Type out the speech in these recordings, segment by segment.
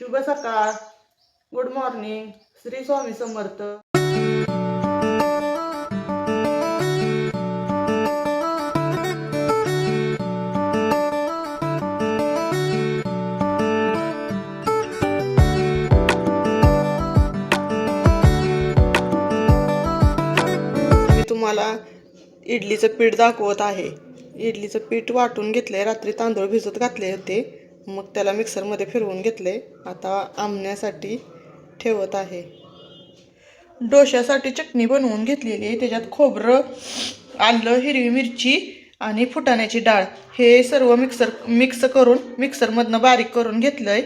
शुभ सकाळ. Good morning Shri Swami Samarth. मी तुम्हाला इडलीचं पीठ दाखवत आहे. इडलीचं पीठ वाटून घेतलंय. रात्री तांदूळ भिजत घातले होते. मग त्याला मिक्सरमध्ये फिरवून घेतले. आता आमण्यासाठी ठेवत आहे. डोश्यासाठी चटणी बनवून घेतलेली आहे. त्याच्यात खोबरं आलं हिरवी मिरची आणि फुटाण्याची डाळ. हे सर्व मिक्सर मिक्स करून मिक्सरमधनं बारीक करून घेतलं आहे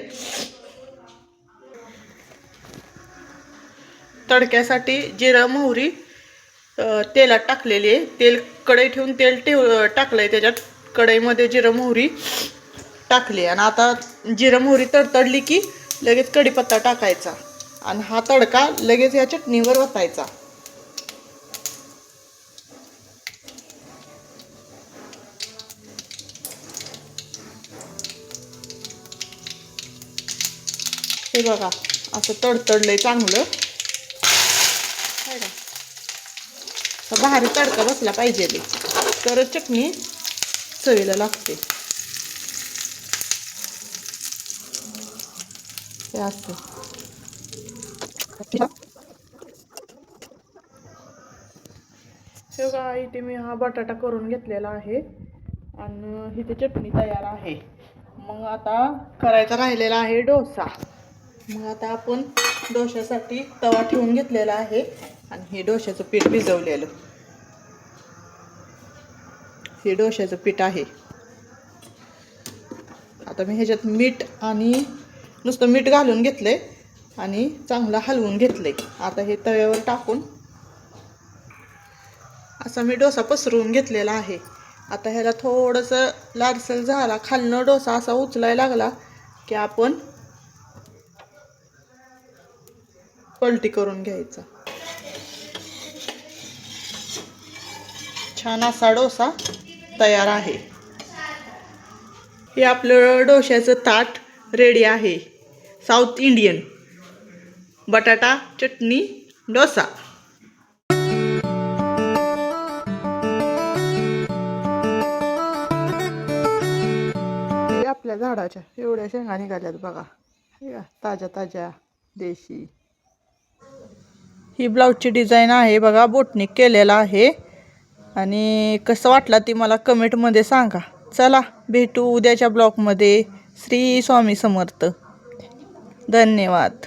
तडक्यासाठी जिरं मोहरी तेलात टाकलेली आहे. तेल कढई ठेवून तेल ठेव टाकलंय त्याच्यात. कढईमध्ये जिरं मोहरी टाकली आणि आता जिरं मोहरी तडतडली की लगेच कढीपत्ता टाकायचा. आणि हा तडका लगेच या चटणीवर ओतायचा हे बघा असं तडतडलंय चांगलं. भारी तडका बसला पाहिजे. तर तरच चटणी चवीला लागते. हे असं हे बघा इथे मी हा बटाटा करून घेतलेला आहे. आणि इथे चटणी तयार आहे. मग आता करायचा राहिलेला आहे डोसा. मग आता आपण डोश्यासाठी तवा ठेवून घेतलेला आहे. आणि हे डोश्याचं पीठ भिजवलेलं. हे डोश्याचं पीठ आहे. आता मी ह्याच्यात मीठ आणि नुसतं मीठ घालून घेतलंय आणि चांगलं हलवून घेतलंय. आता हे तव्यावर टाकून असा मी डोसा पसरवून घेतलेला आहे. आता ह्याला थोडंसं लालसर झाला खालनं डोसा असा उचलायला लागला की आपण पलटी करून घ्यायचा. छान असा डोसा तयार आहे. हे आपलं डोश्याचं ताट रेडी आहे. साऊथ इंडियन बटाटा चटणी डोसा. आपल्या झाडाच्या एवढ्या शेंगा निघाल्यात बघा. ताज्या ताज्या देशी. ही ब्लाऊजची डिझाईन आहे बघा बोटनिक केलेला आहे. आणि कसं वाटला ती मला कमेंटमध्ये सांगा. चला भेटू उद्याच्या ब्लॉगमध्ये. श्री स्वामी समर्थ. धन्यवाद.